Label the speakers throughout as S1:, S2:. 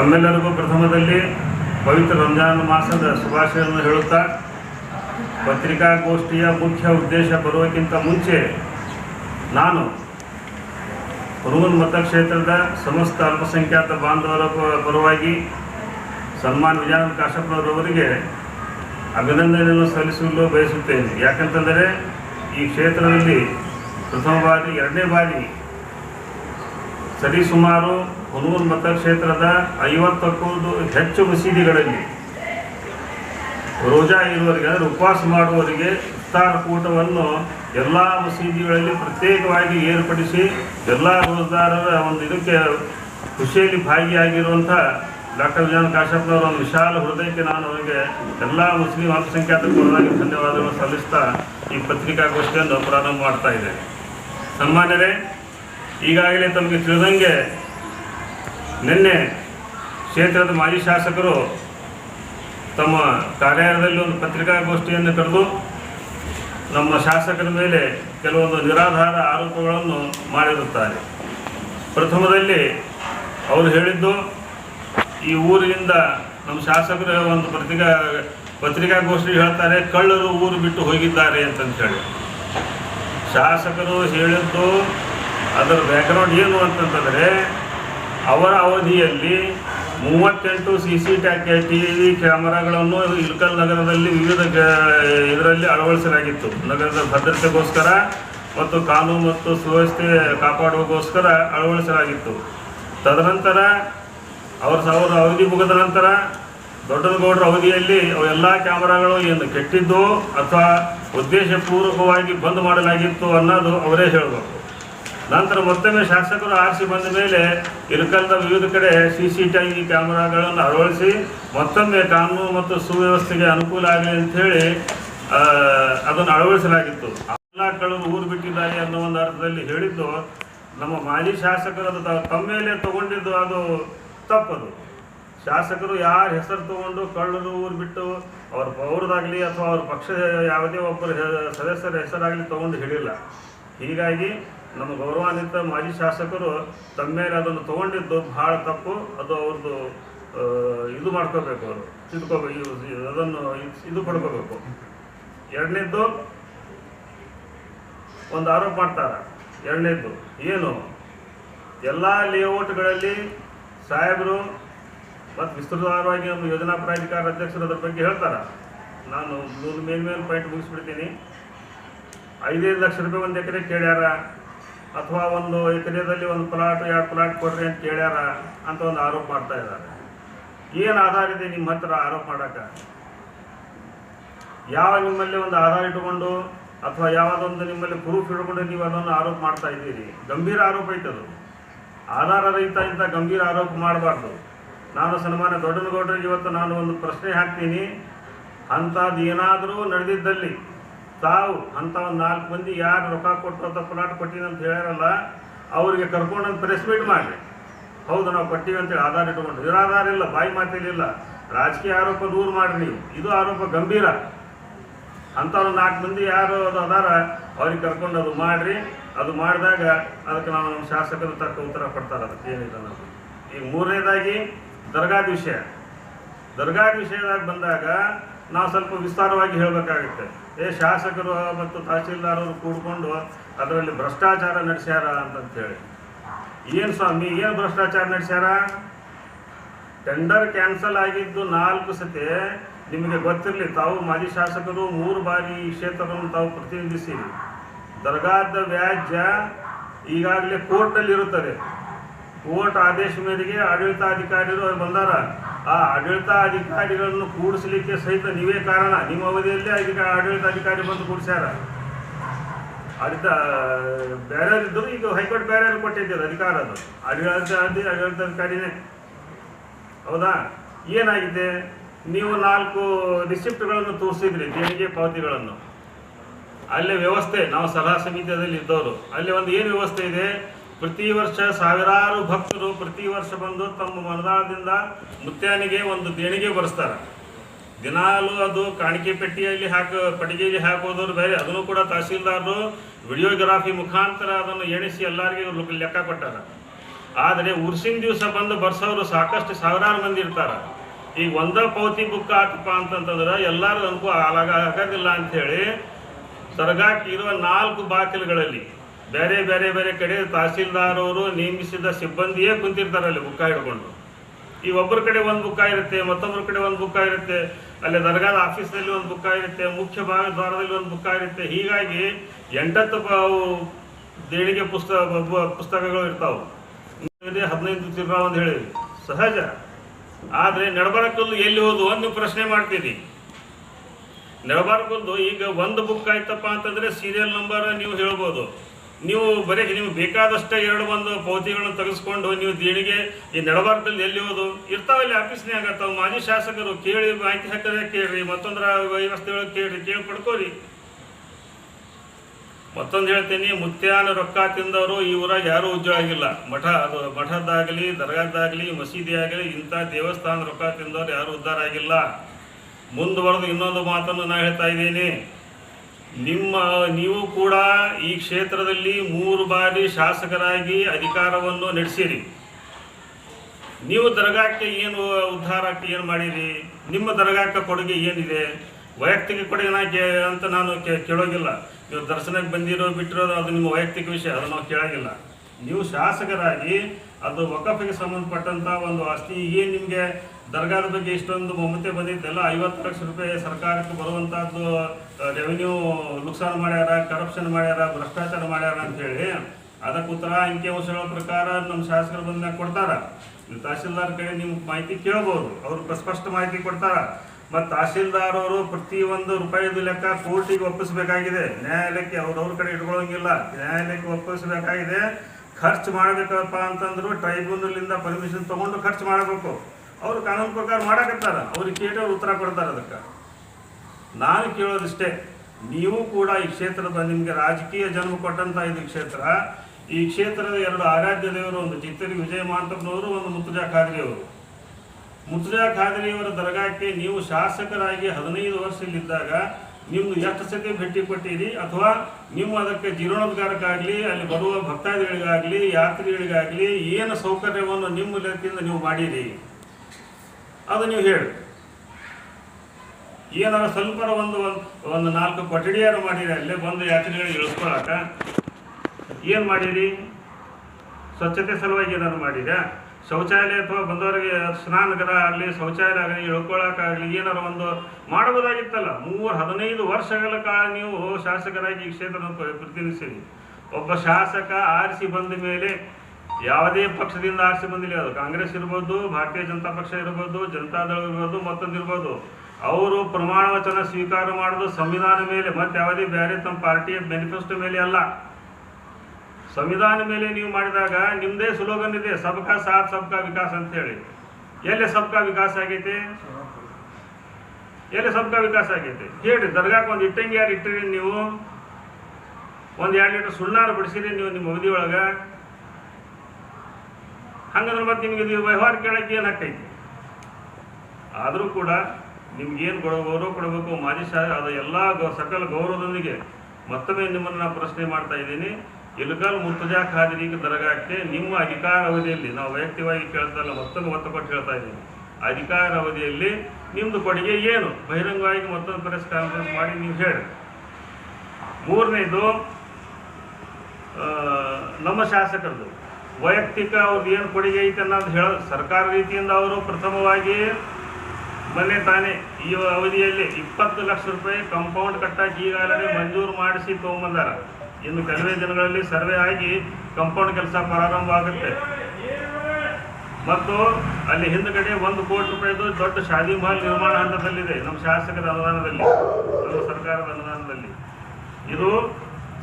S1: ತಮ್ಮೆಲ್ಲರಿಗೂ ಪ್ರಥಮದಲ್ಲಿ ಪವಿತ್ರ ರಂಜಾನ್ ಮಾಸದ ಶುಭಾಶಯವನ್ನು ಹೇಳುತ್ತಾ, ಪತ್ರಿಕಾಗೋಷ್ಠಿಯ ಮುಖ್ಯ ಉದ್ದೇಶ ಬರುವಕ್ಕಿಂತ ಮುಂಚೆ ನಾನು ಹುರುಗನ್ ಮತಕ್ಷೇತ್ರದ ಸಮಸ್ತ ಅಲ್ಪಸಂಖ್ಯಾತ ಬಾಂಧವರ ಪರವಾಗಿ ಸನ್ಮಾನ್ ವಿಜಯಾನಂದ ಕಾಶಪ್ಪನವರವರಿಗೆ ಅಭಿನಂದನೆಯನ್ನು ಸಲ್ಲಿಸಲು ಬಯಸುತ್ತೇನೆ. ಯಾಕಂತಂದರೆ ಈ ಕ್ಷೇತ್ರದಲ್ಲಿ ಪ್ರಥಮ ಬಾರಿ ಎರಡನೇ ಬಾರಿ ಸರಿಸುಮಾರು ಹುನೂರು ಮತಕ್ಷೇತ್ರದ ಐವತ್ತಕ್ಕೂ ಹೆಚ್ಚು ಮಸೀದಿಗಳಲ್ಲಿ ರೋಜಾ ಇರುವವರಿಗೆ, ಅಂದರೆ ಉಪವಾಸ ಮಾಡುವವರಿಗೆ ಇಫ್ತಾರ್ ಕೂಟವನ್ನು ಎಲ್ಲ ಮಸೀದಿಗಳಲ್ಲಿ ಪ್ರತ್ಯೇಕವಾಗಿ ಏರ್ಪಡಿಸಿ ಎಲ್ಲ ರೋಜದಾರರ ಒಂದು ಇದಕ್ಕೆ ಖುಷಿಯಲ್ಲಿ ಭಾಗಿಯಾಗಿರುವಂಥ ಡಾಕ್ಟರ್ ವಿಜಯನ್ ಕಾಶಪ್ಪನವರ ಒಂದು ವಿಶಾಲ ಹೃದಯಕ್ಕೆ ನಾನು ಅವರಿಗೆ ಎಲ್ಲ ಮುಸ್ಲಿಂ ಅಲ್ಪಸಂಖ್ಯಾತ ಪರವಾಗಿ ಧನ್ಯವಾದಗಳನ್ನು ಸಲ್ಲಿಸ್ತಾ ಈ ಪತ್ರಿಕಾಗೋಷ್ಠಿಯನ್ನು ಪ್ರಾರಂಭ ಮಾಡ್ತಾ ಇದ್ದೇನೆ. ಸನ್ಮಾನ್ಯರೇ, ಈಗಾಗಲೇ ತಮಗೆ ತಿಳಿದಂಗೆ ನಿನ್ನೆ ಕ್ಷೇತ್ರದ ಮಾಜಿ ಶಾಸಕರು ತಮ್ಮ ಕಾರ್ಯಾಲಯದಲ್ಲಿ ಒಂದು ಪತ್ರಿಕಾಗೋಷ್ಠಿಯನ್ನು ಕರೆದು ನಮ್ಮ ಶಾಸಕರ ಮೇಲೆ ಕೆಲವೊಂದು ನಿರಾಧಾರ ಆರೋಪಗಳನ್ನು ಮಾಡಿರುತ್ತಾರೆ. ಪ್ರಥಮದಲ್ಲಿ ಅವರು ಹೇಳಿದ್ದು, ಈ ಊರಿನಿಂದ ನಮ್ಮ ಶಾಸಕರು ಒಂದು ಪತ್ರಿಕಾ, ಪತ್ರಿಕಾಗೋಷ್ಠಿ ಹೇಳ್ತಾರೆ, ಕಳ್ಳರು ಊರು ಬಿಟ್ಟು ಹೋಗಿದ್ದಾರೆ ಅಂತಂತ ಹೇಳಿ. ಶಾಸಕರು ಹೇಳಿದ್ದು ಅದರ ಬ್ಯಾಕ್ಗ್ರೌಂಡ್ ಏನು ಅಂತಂತಂದರೆ ಅವರ ಅವಧಿಯಲ್ಲಿ ಮೂವತ್ತೆಂಟು ಸಿ ಸಿ ಟ್ಯಾಕ್ ಟಿ ವಿ ಕ್ಯಾಮರಾಗಳನ್ನು ಇಲ್ಕಲ್ ನಗರದಲ್ಲಿ ವಿವಿಧ ಇದರಲ್ಲಿ ಅಳವಡಿಸಲಾಗಿತ್ತು. ನಗರದ ಭದ್ರತೆಗೋಸ್ಕರ ಮತ್ತು ಕಾನೂನು ಮತ್ತು ಸುವ್ಯವಸ್ಥೆ ಕಾಪಾಡುವಗೋಸ್ಕರ ಅಳವಡಿಸಲಾಗಿತ್ತು. ತದನಂತರ ಅವರ ಅವರ ಅವಧಿ ಮುಗಿದ ನಂತರ ದೊಡ್ಡನಗೌಡರ ಅವಧಿಯಲ್ಲಿ ಅವೆಲ್ಲ ಕ್ಯಾಮರಾಗಳು ಏನು ಕೆಟ್ಟಿದ್ದು ಅಥವಾ ಉದ್ದೇಶಪೂರ್ವಕವಾಗಿ ಬಂದ್ ಮಾಡಲಾಗಿತ್ತು ಅನ್ನೋದು ಅವರೇ ಹೇಳಬೇಕು. ನಂತರ ಮತ್ತೊಮ್ಮೆ ಶಾಸಕರು ಆರಿಸಿ ಬಂದ ಮೇಲೆ ಇರಕಲ್ದ ವಿವಿಧ ಕಡೆ ಸಿ ಸಿ ಟಿ ವಿ ಕ್ಯಾಮರಾಗಳನ್ನು ಅಳವಡಿಸಿ ಮತ್ತೊಮ್ಮೆ ಕಾನೂನು ಮತ್ತು ಸುವ್ಯವಸ್ಥೆಗೆ ಅನುಕೂಲ ಆಗಲಿ ಅಂತ ಹೇಳಿ ಅದನ್ನು ಅಳವಡಿಸಲಾಗಿತ್ತು. ಕಳ್ಳರು ಊರು ಬಿಟ್ಟಿದ್ದಾರೆ ಅನ್ನೋ ಒಂದು ಅರ್ಥದಲ್ಲಿ ಹೇಳಿದ್ದು, ನಮ್ಮ ಮಾಜಿ ಶಾಸಕರು ಅದು ತಮ್ಮೇಲೆ ತಮ್ಮ ಮೇಲೆ ತಗೊಂಡಿದ್ದು ಅದು ತಪ್ಪದು. ಶಾಸಕರು ಯಾರ ಹೆಸರು ತಗೊಂಡು ಕಳ್ಳರು ಊರು ಬಿಟ್ಟು ಅವ್ರ ಅವ್ರದ್ದಾಗಲಿ ಅಥವಾ ಅವ್ರ ಪಕ್ಷದ ಯಾವುದೇ ಒಬ್ಬರ ಸದಸ್ಯರ ಹೆಸರಾಗಲಿ ತಗೊಂಡು ಹೇಳಿಲ್ಲ. ಹೀಗಾಗಿ ನಮ್ಮ ಗೌರವಾನ್ವಿತ ಮಾಜಿ ಶಾಸಕರು ತಮ್ಮ ಮೇಲೆ ಅದನ್ನು ತಗೊಂಡಿದ್ದು ಬಹಳ ತಪ್ಪು. ಅದು ಅವ್ರದ್ದು ಇದು ಮಾಡ್ಕೋಬೇಕು ಅವರು. ತಿದ್ಕೋಬೇಕು ಅದನ್ನು ಇದು ಪಡ್ಕೋಬೇಕು. ಎರಡನೇದ್ದು, ಒಂದು ಆರೋಪ ಮಾಡ್ತಾರೆ. ಎರಡನೇದ್ದು, ಏನು? ಎಲ್ಲ ಲೇಔಟ್ಗಳಲ್ಲಿ ಸಾಹೇಬರು ಮತ್ತು ವಿಸ್ತೃತವಾಗಿ ಒಂದು ಯೋಜನಾ ಪ್ರಾಧಿಕಾರ ಅಧ್ಯಕ್ಷರು ಅದ್ರ ಬಗ್ಗೆ ಹೇಳ್ತಾರೆ. ನಾನು ಮೂರು ಮೇಲ್ ಮೇಲೆ ಪಾಯಿಂಟ್ ಮುಗಿಸ್ಬಿಡ್ತೀನಿ. ಐದೈದು ಲಕ್ಷ ರೂಪಾಯಿ ಒಂದು ಎಕರೆ ಕೇಳ್ಯಾರ. ಅಥವಾ ಒಂದು ಎಕರೆದಲ್ಲಿ ಒಂದು ಪ್ಲಾಟ್, ಎರಡು ಪ್ಲಾಟ್ ಕೊಡ್ರಿ ಅಂತ ಕೇಳ್ಯಾರ ಅಂತ ಒಂದು ಆರೋಪ ಮಾಡ್ತಾ ಇದ್ದಾರೆ. ಏನು ಆಧಾರ ಇದೆ ನಿಮ್ಮ ಹತ್ರ ಆರೋಪ ಮಾಡೋಕ್ಕೆ ಯಾವ ನಿಮ್ಮಲ್ಲಿ ಒಂದು ಆಧಾರ ಇಟ್ಕೊಂಡು ಅಥವಾ ಯಾವುದೊಂದು ನಿಮ್ಮಲ್ಲಿ ಪ್ರೂಫ್ ಇಟ್ಕೊಂಡು ನೀವು ಅದನ್ನು ಆರೋಪ ಮಾಡ್ತಾ ಇದ್ದೀರಿ? ಗಂಭೀರ ಆರೋಪ ಐತದು ಆಧಾರ ರಹಿತ ಇಂಥ ಗಂಭೀರ ಆರೋಪ ಮಾಡಬಾರ್ದು. ನಾನು ಸನ್ಮಾನ ದೊಡ್ಡನ ದೊಡ್ಡನಗೌಡರಿಗೆ ಇವತ್ತು ನಾನು ಒಂದು ಪ್ರಶ್ನೆ ಹಾಕ್ತೀನಿ. ಅಂಥದ್ದು ಏನಾದರೂ ನಡೆದಿದ್ದಲ್ಲಿ ತಾವು ಅಂಥ ಒಂದು ನಾಲ್ಕು ಮಂದಿ ಯಾರು ರೊಕ್ಕ ಕೊಟ್ಟರು ಅಂತ ಪ್ಲಾಟ್ ಕೊಟ್ಟಿನಿ ಅಂತ ಹೇಳ್ಯಾರಲ್ಲ, ಅವರಿಗೆ ಕರ್ಕೊಂಡು ಪ್ರೆಸ್ ಮೀಟ್ ಮಾಡಿರಿ. ಹೌದು, ನಾವು ಕೊಟ್ಟಿವಿ ಅಂತೇಳಿ ಆಧಾರ ಇಟ್ಕೊಂಡು. ಇರಾಧಾರ ಇಲ್ಲ, ಬಾಯಿ ಮಾತಿಲಿಲ್ಲ ರಾಜಕೀಯ ಆರೋಪ ದೂರ ಮಾಡಿರಿ ನೀವು. ಇದು ಆರೋಪ ಗಂಭೀರ. ಅಂಥವ್ರು ನಾಲ್ಕು ಮಂದಿ ಯಾರು ಅದು ಅದಾರ, ಅವ್ರಿಗೆ ಕರ್ಕೊಂಡು ಅದು ಮಾಡಿರಿ. ಅದು ಮಾಡಿದಾಗ ಅದಕ್ಕೆ ನಾವು ನಮ್ಮ ಶಾಸಕರು ತಕ್ಕ ಉತ್ತರ ಕೊಡ್ತಾರೆ. ಅದಕ್ಕೆ ಏನಿಲ್ಲ ನಾವು ಈಗ ಮೂರನೇದಾಗಿ ದರ್ಗಾದ ವಿಷಯ ದರ್ಗಾದ ವಿಷಯದಾಗ ಬಂದಾಗ ನಾವು ಸ್ವಲ್ಪ ವಿಸ್ತಾರವಾಗಿ ಹೇಳಬೇಕಾಗುತ್ತೆ. ಏ, ಶಾಸಕರು ಮತ್ತು ತಹಸೀಲ್ದಾರರು ಕೂಡ್ಕೊಂಡು ಅದರಲ್ಲಿ ಭ್ರಷ್ಟಾಚಾರ ನಡೆಸ್ಯಾರ ಅಂತಂತೇಳಿ. ಏನು ಸ್ವಾಮಿ, ಏನು ಭ್ರಷ್ಟಾಚಾರ ನಡೆಸ್ಯಾರ? ಟೆಂಡರ್ ಕ್ಯಾನ್ಸಲ್ ಆಗಿದ್ದು ನಾಲ್ಕು ಸತಿ. ನಿಮಗೆ ಗೊತ್ತಿರಲಿ, ತಾವು ಮಾಜಿ ಶಾಸಕರು, ಮೂರು ಬಾರಿ ಈ ಕ್ಷೇತ್ರವನ್ನು ತಾವು ಪ್ರತಿನಿಧಿಸಿ. ದರ್ಗಾದ ವ್ಯಾಜ್ಯ ಈಗಾಗಲೇ ಕೋರ್ಟ್ನಲ್ಲಿ ಇರುತ್ತದೆ ಕೋರ್ಟ್ ಆದೇಶ ಮೇರೆಗೆ ಆಡಳಿತಾಧಿಕಾರಿಗಳು ಅವ್ರು ಬಂದಾರ. ಆ ಆಡಳಿತಾಧಿಕಾರಿಗಳನ್ನು ಕೂಡಿಸಲಿಕ್ಕೆ ಸಹಿತ ನೀವೇ ಕಾರಣ. ನಿಮ್ಮ ಅವಧಿಯಲ್ಲೇ ಅದಕ್ಕೆ ಆಡಳಿತಾಧಿಕಾರಿ ಬಂದು ಕೂಡಿಸ್ಯಾರ. ಆಡಳಿತ ಬೇರೆ ಇದ್ದರು ಈಗ ಹೈಕೋರ್ಟ್ ಬೇರೆ ಕೊಟ್ಟಿದ್ದೀರ ಅಧಿಕಾರ ಅದು ಆಡಳಿತ ಆಡಳಿತಾಧಿಕಾರಿನೇ. ಹೌದಾ? ಏನಾಗಿದೆ? ನೀವು ನಾಲ್ಕು ರಿಸಿಪ್ಟ್ಗಳನ್ನು ತೋರಿಸಿದ್ರಿ, ದೇಣಿಗೆ ಪಾವತಿಗಳನ್ನು. ಅಲ್ಲೇ ವ್ಯವಸ್ಥೆ, ನಾವು ಸಲಹಾ ಸಮಿತಿಯಲ್ಲಿ ಇದ್ದವರು ಅಲ್ಲಿ ಒಂದು ಏನು ವ್ಯವಸ್ಥೆ ಇದೆ? ಪ್ರತಿ ವರ್ಷ ಸಾವಿರಾರು ಭಕ್ತರು ಪ್ರತಿ ವರ್ಷ ಬಂದು ತಮ್ಮ ಮನದಾಳದಿಂದ ಮುತ್ಯಾನಿಗೆ ಒಂದು ದೇಣಿಗೆ ಬರೆಸ್ತಾರೆ ದಿನಾಲು ಅದು ಕಾಣಿಕೆ ಪೆಟ್ಟಿಯಲ್ಲಿ ಹಾಕ ಪಟ್ಟಿಗೆಯಲ್ಲಿ ಹಾಕೋದವ್ರು ಬೇರೆ, ಅದನ್ನು ಕೂಡ ತಹಸೀಲ್ದಾರರು ವಿಡಿಯೋಗ್ರಾಫಿ ಮುಖಾಂತರ ಅದನ್ನು ಎಣಿಸಿ ಎಲ್ಲರಿಗೂ ಲೆಕ್ಕ ಕೊಟ್ಟಾರ. ಆದರೆ ಉರ್ಸಿನ ದಿವಸ ಬಂದು ಬರ್ಸೋರು ಸಾಕಷ್ಟು ಸಾವಿರಾರು ಮಂದಿ ಇರ್ತಾರೆ. ಈಗ ಒಂದ ಪೌತಿ ಬುಕ್ ಆತಪ್ಪ ಅಂತಂತಂದ್ರೆ ಎಲ್ಲರೂ ಅನುಕೂಲ ಆಗ ಆಗೋದಿಲ್ಲ ಅಂಥೇಳಿ ಸರ್ಗಾಕಿರುವ ನಾಲ್ಕು ಬಾಗಿಲುಗಳಲ್ಲಿ ಬೇರೆ ಬೇರೆ ಬೇರೆ ಕಡೆ ತಹಸೀಲ್ದಾರ್ ಅವರು ನೇಮಿಸಿದ ಸಿಬ್ಬಂದಿಯೇ ಕುಂತಿರ್ತಾರೆ ಅಲ್ಲಿ ಬುಕ್ಕ ಹಿಡ್ಕೊಂಡು. ಈ ಒಬ್ಬರ ಕಡೆ ಒಂದು ಬುಕ್ಕ ಇರುತ್ತೆ, ಮತ್ತೊಬ್ಬರ ಕಡೆ ಒಂದು ಬುಕ್ಕ ಇರುತ್ತೆ, ಅಲ್ಲಿ ದರ್ಗಾದ ಆಫೀಸ್ನಲ್ಲಿ ಒಂದು ಬುಕ್ಕ ಇರುತ್ತೆ, ಮುಖ್ಯ ಭಾಗ ದ್ವಾರದಲ್ಲಿ ಒಂದು ಬುಕ್ಕ ಇರುತ್ತೆ. ಹೀಗಾಗಿ ಎಂಟತ್ತು ದೇಣಿಗೆ ಪುಸ್ತಕ ಪುಸ್ತಕಗಳು ಇರ್ತಾವೆ. ಹದಿನೈದು ತಿರ್ಗಾವ್ ಅಂತ ಹೇಳಿದ್ವಿ. ಸಹಜ. ಆದರೆ ನಡಬರಕಲ್ಲು ಎಲ್ಲಿ ಹೋದು ಒಂದು ಪ್ರಶ್ನೆ ಮಾಡ್ತೀರಿ. ನಡಬಾರ್ಕಲ್ದು ಈಗ ಒಂದು ಬುಕ್ ಆಯ್ತಪ್ಪ ಅಂತಂದ್ರೆ ಸೀರಿಯಲ್ ನಂಬರ್ ನೀವು ಹೇಳ್ಬೋದು. ನೀವು ಬರೀ ನೀವು ಬೇಕಾದಷ್ಟೇ ಎರಡು ಒಂದು ಪೌತಿಗಳನ್ನು ತೆಗೆಸ್ಕೊಂಡು ನೀವು ದೇಣಿಗೆ ಈ ನಡಬಾರ್ದಲ್ಲಿ ಎಲ್ಲಿ ಹೋದು? ಇರ್ತಾವಲ್ಲಿ ಆಫೀಸ್ನ್ಯಾಗ ತಾವು ಮಾಜಿ ಶಾಸಕರು ಕೇಳಿ ಮಾಹಿತಿ ಹಾಕಿದ್ರೆ ಕೇಳ್ರಿ, ಮತ್ತೊಂದರ ವ್ಯವಸ್ಥೆಗಳು ಕೇಳ್ರಿ, ಕೇಳಿ ಪಡ್ಕೋರಿ. ಮತ್ತೊಂದು ಹೇಳ್ತೀನಿ, ಮುತ್ಯಾನ ರೊಕ್ಕ ತಿಂದವರು ಈ ಊರಾಗ ಯಾರೂ ಆಗಿಲ್ಲ. ಮಠ, ಅದು ಮಠದ್ದಾಗಲಿ, ದರ್ಗಾದ್ದಾಗಲಿ ಮಸೀದಿ ಆಗಲಿ ಇಂಥ ದೇವಸ್ಥಾನ ರೊಕ್ಕ ತಿಂದವರು ಯಾರೂ ಉದ್ಧಾರ ಆಗಿಲ್ಲ. ಮುಂದುವರೆದು ಇನ್ನೊಂದು ಮಾತನ್ನು ನಾನು ಹೇಳ್ತಾ ಇದ್ದೀನಿ. ನಿಮ್ಮ, ನೀವು ಕೂಡ ಈ ಕ್ಷೇತ್ರದಲ್ಲಿ ಮೂರು ಬಾರಿ ಶಾಸಕರಾಗಿ ಅಧಿಕಾರವನ್ನು ನಡೆಸಿರಿ. ನೀವು ದರ್ಗಾಕ್ಕೆ ಏನು ಉದ್ಧಾರಕ್ಕೆ ಏನು ಮಾಡಿರಿ? ನಿಮ್ಮ ದರ್ಗಾಕ್ಕೆ ಕೊಡುಗೆ ಏನಿದೆ? ವೈಯಕ್ತಿಕ ಕೊಡುಗೆ ನಾ ಅಂತ ನಾನು ಕೇಳೋಗಿಲ್ಲ ನೀವು ದರ್ಶನಕ್ಕೆ ಬಂದಿರೋ ಬಿಟ್ಟಿರೋದು ಅದು ನಿಮ್ಮ ವೈಯಕ್ತಿಕ ವಿಷಯ, ಅದನ್ನು ನಾವು ಕೇಳೋಗಿಲ್ಲ ನೀವು ಶಾಸಕರಾಗಿ ಅದು ವಕಫಿಗೆ ಸಂಬಂಧಪಟ್ಟಂಥ ಒಂದು ಆಸ್ತಿ ಏನು ನಿಮಗೆ? ದರ್ಗಾದ ಬಗ್ಗೆ ಇಷ್ಟೊಂದು ಮಮತೆ ಬಂದಿದ್ದೆಲ್ಲ ಐವತ್ತು ಲಕ್ಷ ರೂಪಾಯಿ ಸರ್ಕಾರಕ್ಕೆ ಬರುವಂತಹದ್ದು ರೆವಿನ್ಯೂ ನುಕ್ಸಾನ್ ಮಾಡ್ಯಾರ ಕರಪ್ಷನ್ ಮಾಡ್ಯಾರ, ಭ್ರಷ್ಟಾಚಾರ ಮಾಡ್ಯಾರ ಅಂತೇಳಿ, ಅದಕ್ಕೆ ಉತ್ತರ ಅಂಕಿಅಂಶಗಳ ಪ್ರಕಾರ ನಮ್ಮ ಶಾಸಕರು ಬಂದಾಗ ಕೊಡ್ತಾರ. ತಹಸೀಲ್ದಾರ್ ಕಡೆ ನಿಮ್ಗೆ ಮಾಹಿತಿ ಕೇಳ್ಬೋದು, ಅವ್ರು ಸ್ಪಷ್ಟ ಮಾಹಿತಿ ಕೊಡ್ತಾರ. ಮತ್ತು ತಹಸೀಲ್ದಾರ್ ಅವರು ಒಂದು ರೂಪಾಯಿದು ಲೆಕ್ಕ ಕೋರ್ಟಿಗೆ ಒಪ್ಪಿಸಬೇಕಾಗಿದೆ. ನ್ಯಾಯಾಲಯಕ್ಕೆ ಅವ್ರವ್ರ ಕಡೆ ಇಟ್ಕೊಳ್ಳೋಂಗಿಲ್ಲ ನ್ಯಾಯಾಲಯಕ್ಕೆ ಒಪ್ಪಿಸಬೇಕಾಗಿದೆ. ಖರ್ಚು ಮಾಡಬೇಕಪ್ಪ ಅಂತಂದ್ರು ಟ್ರೈಬ್ಯುನಲಿಂದ ಪರ್ಮಿಷನ್ ತೊಗೊಂಡು ಖರ್ಚು ಮಾಡಬೇಕು. ಅವರು ಕಾನೂನು ಪ್ರಕಾರ ಮಾಡಕತ್ತಾರ. ಅವ್ರಿಗೆ ಕೇಟವ್ರು ಉತ್ತರ ಕೊಡ್ತಾರೆ ಅದಕ್ಕೆ. ನಾನು ಕೇಳೋದಿಷ್ಟೇ, ನೀವು ಕೂಡ ಈ ಕ್ಷೇತ್ರದ ನಿಮಗೆ ರಾಜಕೀಯ ಜನ್ಮ ಕೊಟ್ಟಂತ ಇದು ಕ್ಷೇತ್ರ, ಈ ಕ್ಷೇತ್ರದ ಎರಡು ಆರಾಧ್ಯ ದೇವರು ಒಂದು ಚಿತ್ತರಿ ವಿಜಯ ಮಾಂತಪ್ಪನವರು, ಒಂದು ಮುತ್ತುಜಾ ಖಾದ್ರಿಯವರು. ಮುತ್ತುಜಾ ಖಾದ್ರಿಯವರ ದರ್ಗಾಕ್ಕೆ ನೀವು ಶಾಸಕರಾಗಿ ಹದಿನೈದು ವರ್ಷ ಇಲ್ಲಿದ್ದಾಗ ನಿಮ್ದು ಎಷ್ಟು ಸತಿ ಭೇಟಿ ಕೊಟ್ಟಿರಿ? ಅಥವಾ ನೀವು ಅದಕ್ಕೆ ಜೀರ್ಣೋದ್ಗಾರಕ್ಕಾಗಲಿ, ಅಲ್ಲಿ ಬರುವ ಭಕ್ತಾದಿಗಳಿಗಾಗಲಿ, ಯಾತ್ರಿಗಳಿಗಾಗಲಿ, ಏನು ಸೌಕರ್ಯವನ್ನು ನಿಮ್ಮ ಲೆಕ್ಕದಿಂದ ನೀವು ಮಾಡಿರಿ? ಅದು ನೀವು ಹೇಳಿ. ಏನಾರ ಸ್ವಲ್ಪ ಒಂದು ಒಂದು ನಾಲ್ಕು ಕೊಠಡಿಯಾರು ಮಾಡಿರಿ ಅಲ್ಲೇ ಬಂದು ಯಾತ್ರಿಗಳಿಗೆ ಇಳಿಸ್ಕೊಳಕ ಏನು ಮಾಡಿರಿ? ಸ್ವಚ್ಛತೆ ಸಲುವಾಗಿ ಏನಾದ್ರು ಮಾಡಿರಾ ಶೌಚಾಲಯ ಅಥವಾ ಬಂದವರಿಗೆ ಸ್ನಾನಗೃಹ ಆಗಲಿ, ಶೌಚಾಲಯ ಆಗಲಿ ಇಳ್ಕೊಳಕ್ಕಾಗಲಿ ಏನಾರ ಒಂದು ಮಾಡಬಹುದಾಗಿತ್ತಲ್ಲ? ಮೂರು ಹದಿನೈದು ವರ್ಷಗಳ ಕಾಲ ನೀವು ಶಾಸಕರಾಗಿ ಈ ಕ್ಷೇತ್ರವನ್ನು ಪ್ರ- ಪ್ರತಿನಿಧಿಸಿರಿ. ಒಬ್ಬ ಶಾಸಕ ಆರಿಸಿ ಬಂದ ಮೇಲೆ ಯಾವುದೇ ಪಕ್ಷದಿಂದ ಆರಿಸಿ ಬಂದಿಲ್ಲ. ಅದು ಕಾಂಗ್ರೆಸ್ ಇರ್ಬೋದು, ಭಾರತೀಯ ಜನತಾ ಪಕ್ಷ ಇರ್ಬೋದು ಜನತಾದಳ ಇರ್ಬೋದು, ಮತ್ತೊಂದು ಇರ್ಬೋದು. ಅವರು ಪ್ರಮಾಣ ವಚನ ಸ್ವೀಕಾರ ಮಾಡೋದು ಸಂವಿಧಾನ ಮೇಲೆ, ಮತ್ತೆ ಯಾವುದೇ ಬೇರೆ ತಮ್ಮ ಪಾರ್ಟಿಯ ಮ್ಯಾನಿಫೆಸ್ಟೋ ಮೇಲೆ ಅಲ್ಲ. ಸಂವಿಧಾನ ಮೇಲೆ ನೀವು ಮಾಡಿದಾಗ ನಿಮ್ಮದೇ ಸ್ಲೋಗನ್ ಇದೆ, ಸಬ್ಕಾ ಸಾಥ್, ಸಬ್ಕಾ ವಿಕಾಸ್ ಅಂತ ಹೇಳಿ. ಎಲ್ಲಿ ಸಬ್ಕಾ ವಿಕಾಸ ಆಗೈತೆ? ಎಲ್ಲಿ ಸಬ್ಕಾ ವಿಕಾಸ ಆಗೈತೆ? ಹೇಳ್ರಿ ದರ್ಗಾಕ್ ಒಂದು ಇಟ್ಟಂಗಿ ಯಾರು ಇಟ್ಟಿರಿ ನೀವು. ಒಂದು ಎರಡು ಲೀಟರ್ ಸುಳ್ಳಾರು ಬಿಡಿಸಿರಿ ನೀವು ನಿಮ್ಮ ಅವಧಿ ಒಳಗೆ. ಹಂಗಂದ್ರೆ ಮತ್ತೆ ನಿಮಗೆ ಇದು ವ್ಯವಹಾರ ಕೇಳಕ್ಕೆ ಏನು ಹಾಕೈತಿ ಆದರೂ ಕೂಡ ನಿಮ್ಗೇನು ಗೌರವ ಕೊಡಬೇಕು? ಮಾಜಿ ಶಾ ಅದು ಎಲ್ಲ ಸಕಲ ಗೌರವದೊಂದಿಗೆ ಮತ್ತೊಮ್ಮೆ ನಿಮ್ಮನ್ನು ನಾನು ಪ್ರಶ್ನೆ ಮಾಡ್ತಾ ಇದ್ದೀನಿ. ಇಲ್ಗಲ್ ಮುರ್ತಜಾ ಖಾದಿರಿಗೆ ದರ್ಗಾಕ್ಕೆ ನಿಮ್ಮ ಅಧಿಕಾರ ಅವಧಿಯಲ್ಲಿ, ನಾವು ವೈಯಕ್ತಿಕವಾಗಿ ಕೇಳ್ತಾ ಇಲ್ಲ ಮತ್ತೊಮ್ಮೆ ಒತ್ತು ಕೊಟ್ಟು ಹೇಳ್ತಾ ಇದ್ದೀನಿ. ಅಧಿಕಾರ ಅವಧಿಯಲ್ಲಿ ನಿಮ್ಮದು ಕೊಡುಗೆ ಏನು? ಬಹಿರಂಗವಾಗಿ ಮತ್ತೊಂದು ಪ್ರೆಸ್ ಕಾನ್ಫರೆನ್ಸ್ ಮಾಡಿ ನೀವು ಹೇಳಿ. ಮೂರನೇದು ನಮ್ಮ ಶಾಸಕರದು. ವೈಯಕ್ತಿಕ ಅವ್ರದ್ದು ಏನು ಕೊಡುಗೆ ಐತೆ ಅನ್ನೋದು ಹೇಳ, ಸರ್ಕಾರ ರೀತಿಯಿಂದ ಅವರು ಪ್ರಥಮವಾಗಿ ಮೊನ್ನೆ ತಾನೇ ಈ ಅವಧಿಯಲ್ಲಿ ಇಪ್ಪತ್ತು ಲಕ್ಷ ರೂಪಾಯಿ ಕಂಪೌಂಡ್ ಕಟ್ಟಾಕಿ ಈಗಾಗಲೇ ಮಂಜೂರು ಮಾಡಿಸಿ ತೊಗೊಂಬಂದಾರ. ಇನ್ನು ಕೆಲವೇ ದಿನಗಳಲ್ಲಿ ಸರ್ವೆ ಆಗಿ ಕಂಪೌಂಡ್ ಕೆಲಸ ಪ್ರಾರಂಭ ಆಗುತ್ತೆ. ಮತ್ತು ಅಲ್ಲಿ ಹಿಂದ್ಗಡೆ ಒಂದು ಕೋಟಿ ರೂಪಾಯಿದು ದೊಡ್ಡ ಶಾದಿ ಮಹಲ್ ನಿರ್ಮಾಣ ಹಂತದಲ್ಲಿದೆ, ನಮ್ಮ ಶಾಸಕರ ಅನುದಾನದಲ್ಲಿ, ನಮ್ಮ ಸರ್ಕಾರದ ಅನುದಾನದಲ್ಲಿ. ಇದು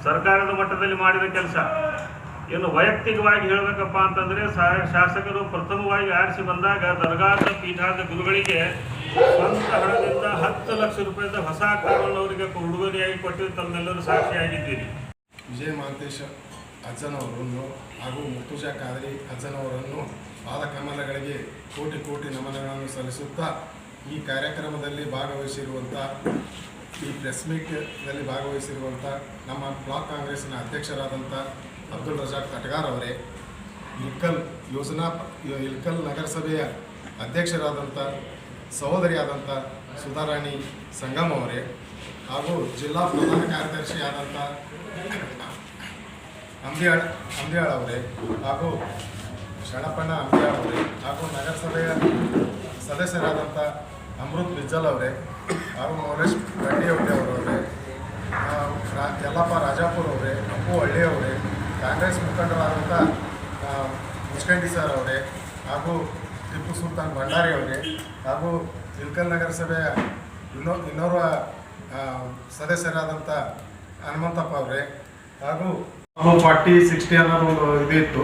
S1: ಸರ್ಕಾರದ ಮಟ್ಟದಲ್ಲಿ ಮಾಡಿದ ಕೆಲಸ. ಇನ್ನು ವೈಯಕ್ತಿಕವಾಗಿ ಹೇಳಬೇಕಪ್ಪ ಅಂತಂದ್ರೆ ಶಾಸಕರು ಪ್ರಥಮವಾಗಿ ಆರಿಸಿ ಬಂದಾಗ ದರ್ಗಾದ ಪೀಠಾದ ಗುರುಗಳಿಗೆ ಸ್ವಂತ ಹಣದಿಂದ ಹತ್ತು ಲಕ್ಷ ರೂಪಾಯಿದ ಹೊಸ ಕಾರನ್ನು ಅವರಿಗೆ ಉಡುಗೊರೆಯಾಗಿ ಕೊಟ್ಟು ತಮ್ಮೆಲ್ಲರೂ ಸಾಕ್ಷಿಯಾಗಿದ್ದೀರಿ.
S2: ವಿಜಯ ಮಹಾಂತೇಶ ಅಜ್ಜನವರನ್ನು ಹಾಗೂ ಮುರ್ತುಜಾ ಖಾದ್ರಿ ಅಜ್ಜನವರನ್ನು ಪಾದಕಮಲಗಳಿಗೆ ಕೋಟಿ ಕೋಟಿ ನಮನಗಳನ್ನು ಸಲ್ಲಿಸುತ್ತಾ ಈ ಕಾರ್ಯಕ್ರಮದಲ್ಲಿ ಭಾಗವಹಿಸಿರುವಂಥ ಈ ಪ್ರೆಸ್ ಮೀಟ್ನಲ್ಲಿ ಭಾಗವಹಿಸಿರುವಂಥ ನಮ್ಮ ಬ್ಲಾಕ್ ಕಾಂಗ್ರೆಸ್ನ ಅಧ್ಯಕ್ಷರಾದಂಥ ಅಬ್ದುಲ್ ರಜಾಕ್ ಕಟಗಾರ್ ಅವರೇ ಇಲ್ಕಲ್ ಯೋಜನಾ ಇಲ್ಕಲ್ ನಗರಸಭೆಯ ಅಧ್ಯಕ್ಷರಾದಂಥ ಸಹೋದರಿಯಾದಂಥ ಸುಧಾರಾಣಿ ಸಂಗಮ್ ಅವರೇ ಹಾಗೂ ಜಿಲ್ಲಾ ಪ್ರಧಾನ ಕಾರ್ಯದರ್ಶಿ ಆದಂಥ ಅಂಬಿಯಾಳ್ ಅಂಬಿಯಾಳ್ ಅವರೇ ಹಾಗೂ ಶಣಪಣ್ಣ ಅಂಬಿಯಾಳ್ ಅವರೇ ಹಾಗೂ ನಗರಸಭೆಯ ಸದಸ್ಯರಾದಂಥ ಅಮೃತ್ ಬಿಜ್ಜಲ್ ಅವರೇ ಹಾಗೂ ಮೌಲೇಶ್ ಗಡ್ಡಿ ಅವರೇ ಅವರವರೇ ಯಲ್ಲಪ್ಪ ರಾಜಾಪುರ್ ಅವರೇ, ಅಪ್ಪು ಹಳ್ಳಿ ಅವರೇ ಕಾಂಗ್ರೆಸ್ ಮುಖಂಡರಾದಂಥ ಮುಸ್ಕಂಡಿ ಸರ್ ಅವರೇ, ಹಾಗೂ ಟಿಪ್ಪು ಸುಲ್ತಾನ್ ಭಂಡಾರಿ ಅವರೇ, ಹಾಗೂ ಇಲ್ಕಲ್ ನಗರಸಭೆಯ ಇನ್ನೋ, ಇನ್ನೋರ್ವ ಸದಸ್ಯರಾದಂಥ ಹನುಮಂತಪ್ಪ ಅವರೇ, ಹಾಗೂ ಫಾರ್ಟಿ ಸಿಕ್ಸ್ಟಿ ಅನ್ನೋದು ಒಂದು ಇದಿತ್ತು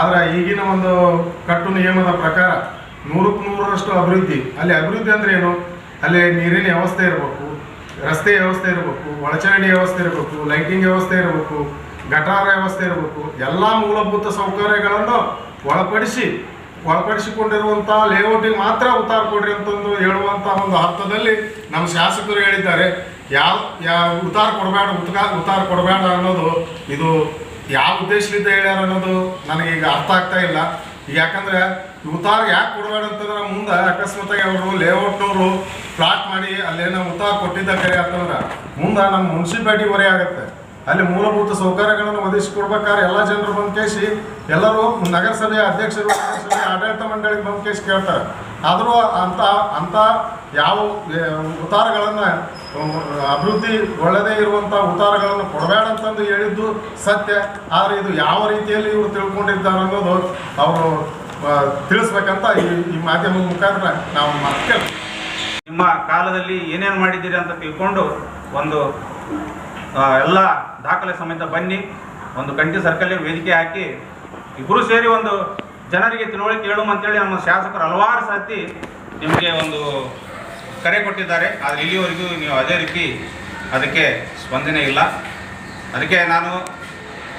S2: ಆದರೆ ಈಗಿನ ಒಂದು ಕಟ್ಟು ನಿಯಮದ ಪ್ರಕಾರ ನೂರಕ್ಕೆ ನೂರರಷ್ಟು ಅಭಿವೃದ್ಧಿ. ಅಲ್ಲಿ ಅಭಿವೃದ್ಧಿ ಅಂದರೆ ಏನು? ಅಲ್ಲಿ ನೀರಿನ ವ್ಯವಸ್ಥೆ ಇರಬೇಕು, ರಸ್ತೆ ವ್ಯವಸ್ಥೆ ಇರಬೇಕು, ಒಳಚರಂಡಿ ವ್ಯವಸ್ಥೆ ಇರಬೇಕು ಲೈಟಿಂಗ್ ವ್ಯವಸ್ಥೆ ಇರಬೇಕು. ಗಟಾರ ವ್ಯವಸ್ಥೆ ಇರಬೇಕು. ಎಲ್ಲ ಮೂಲಭೂತ ಸೌಕರ್ಯಗಳನ್ನು ಒಳಪಡಿಸಿ ಒಳಪಡಿಸಿಕೊಂಡಿರುವಂಥ ಲೇಔಟಿಗೆ ಮಾತ್ರ ಉತ್ತಾರ ಕೊಡ್ರಿ ಅಂತಂದು ಹೇಳುವಂಥ ಒಂದು ಅರ್ಥದಲ್ಲಿ ನಮ್ಮ ಶಾಸಕರು ಹೇಳಿದ್ದಾರೆ. ಯಾವ ಯಾವ ಉತ್ತಾರ ಕೊಡಬೇಡ, ಉತ್ಕ, ಉತ್ತಾರ ಕೊಡಬೇಡ ಅನ್ನೋದು ಇದು ಯಾವ ಉದ್ದೇಶದಿಂದ ಹೇಳ್ಯಾರ ಅನ್ನೋದು ನನಗೆ ಈಗ ಅರ್ಥ ಆಗ್ತಾ ಇಲ್ಲ. ಈಗ ಯಾಕಂದ್ರೆ ಉತ್ತಾರ ಯಾಕೆ ಕೊಡಬೇಡ ಅಂತಂದ್ರೆ ಮುಂದೆ ಅಕಸ್ಮಾತಾಗಿ ಅವರು ಲೇಔಟ್ನವರು ಫ್ಲಾಟ್ ಮಾಡಿ ಅಲ್ಲೇನೋ ಉತ್ತಾರ ಕೊಟ್ಟಿದ್ದ ಕರೆ ಅಂತಂದ್ರೆ ಮುಂದೆ ನಮ್ಮ ಮುನ್ಸಿಪಾಲ್ಟಿ ಹೊರೆ ಆಗುತ್ತೆ. ಅಲ್ಲಿ ಮೂಲಭೂತ ಸೌಕರ್ಯಗಳನ್ನು ಒದಗಿಸಿಕೊಡ್ಬೇಕಾದ್ರೆ ಎಲ್ಲ ಜನರು ಬಂದು ಕೇಸಿ ಎಲ್ಲರೂ ನಗರಸಭೆಯ ಅಧ್ಯಕ್ಷರು ಆಡಳಿತ ಮಂಡಳಿಗೆ ಬಂದು ಕೇಸಿ ಕೇಳ್ತಾರೆ. ಆದರೂ ಅಂತ ಅಂತ ಯಾವ ಉತ್ತಾರಗಳನ್ನು ಅಭಿವೃದ್ಧಿ ಒಳ್ಳೆದೇ ಇರುವಂಥ ಉತ್ತಾರಗಳನ್ನು ಕೊಡಬೇಡ ಅಂತಂದು ಹೇಳಿದ್ದು ಸತ್ಯ. ಆದರೆ ಇದು ಯಾವ ರೀತಿಯಲ್ಲಿ ಇವರು ತಿಳ್ಕೊಂಡಿದ್ದಾರೆ ಅನ್ನೋದು ಅವರು ತಿಳಿಸ್ಬೇಕಂತ ಈ ಈ ಮಾಧ್ಯಮದ ಮುಖಾಂತರ ನಾವು ಮಾತು
S3: ನಿಮ್ಮ ಕಾಲದಲ್ಲಿ ಏನೇನು ಮಾಡಿದ್ದೀರಿ ಅಂತ ತಿಳ್ಕೊಂಡು ಒಂದು ಎಲ್ಲ ದಾಖಲೆ ಸಮೇತ ಬನ್ನಿ, ಒಂದು ಗಂಟೆ ಸರ್ಕಲ್ಲಿ ವೇದಿಕೆ ಹಾಕಿ ಇಬ್ಬರು ಸೇರಿ ಒಂದು ಜನರಿಗೆ ತಿಳುವಳಿಕೆ ಹೇಳುವ ಅಂತೇಳಿ ನಮ್ಮ ಶಾಸಕರು ಹಲವಾರು ಸರ್ತಿ ನಿಮಗೆ ಒಂದು ಕರೆ ಕೊಟ್ಟಿದ್ದಾರೆ. ಆದರೆ ಇಲ್ಲಿವರೆಗೂ ನೀವು ಅದೇ ರೀತಿ ಅದಕ್ಕೆ ಸ್ಪಂದನೆ ಇಲ್ಲ. ಅದಕ್ಕೆ ನಾನು